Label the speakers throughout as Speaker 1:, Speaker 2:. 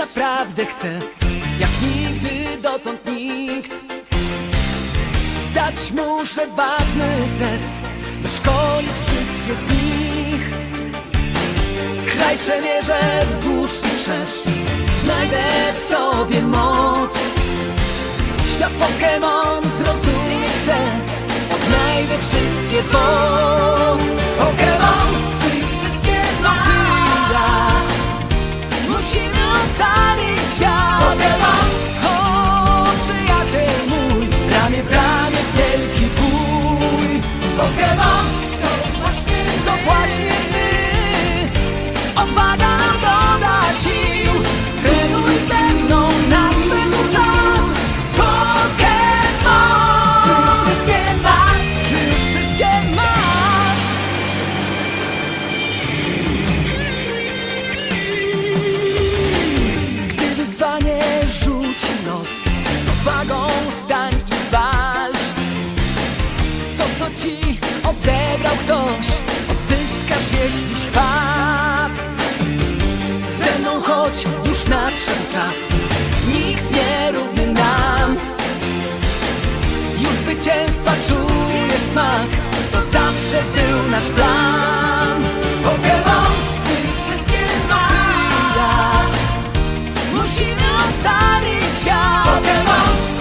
Speaker 1: naprawdę chcę Jak nigdy dotąd nikt. Zdać muszę ważny test Wyszkolić wszystkie z nich. Kraj przemierzę wzdłuż i szerz Znajdę w sobie moc. Świat Pokémon zrozumieć chcę Odnajdę wszystkie bo Pokémon. zawsze był nasz plan. Pokémon, ty wszystkie masz Musimy ocalić świat. Pokémon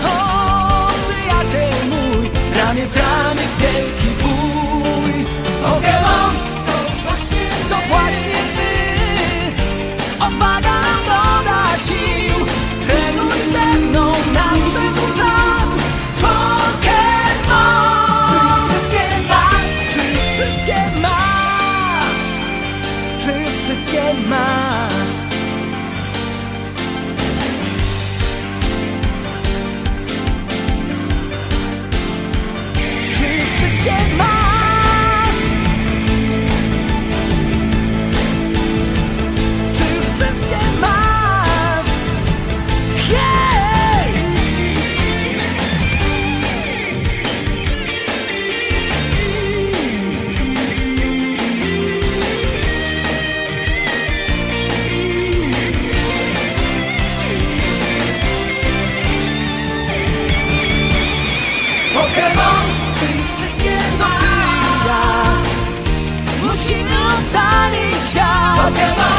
Speaker 1: Pokémon.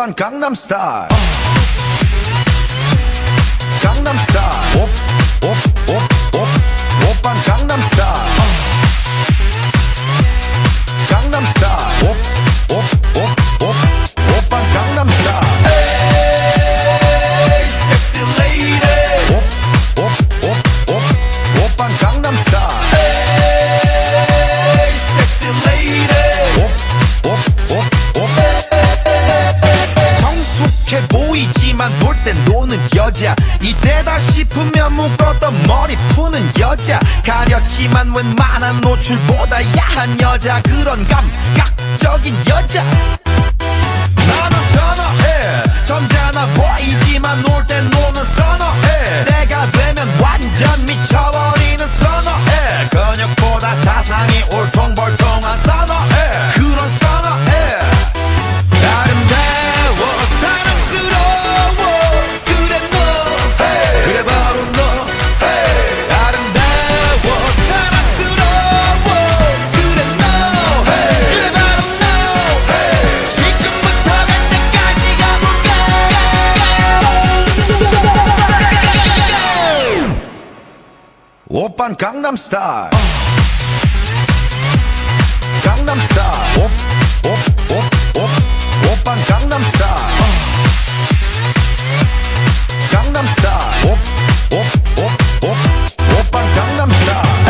Speaker 2: 오빤 강남 스타일 강남 스타일 옵, 옵. 보이지만 놀 땐 노는 여자. 이때다 싶으면 묶었던 머리 푸는 여자. 가렸지만 웬만한 노출보다 야한 여자. 그런 감각적인 여자. 나는 선어해. 점잖아 보이지만 놀 땐 노는 선어해. 내가 되면 완전 미쳐 Gangnam Style.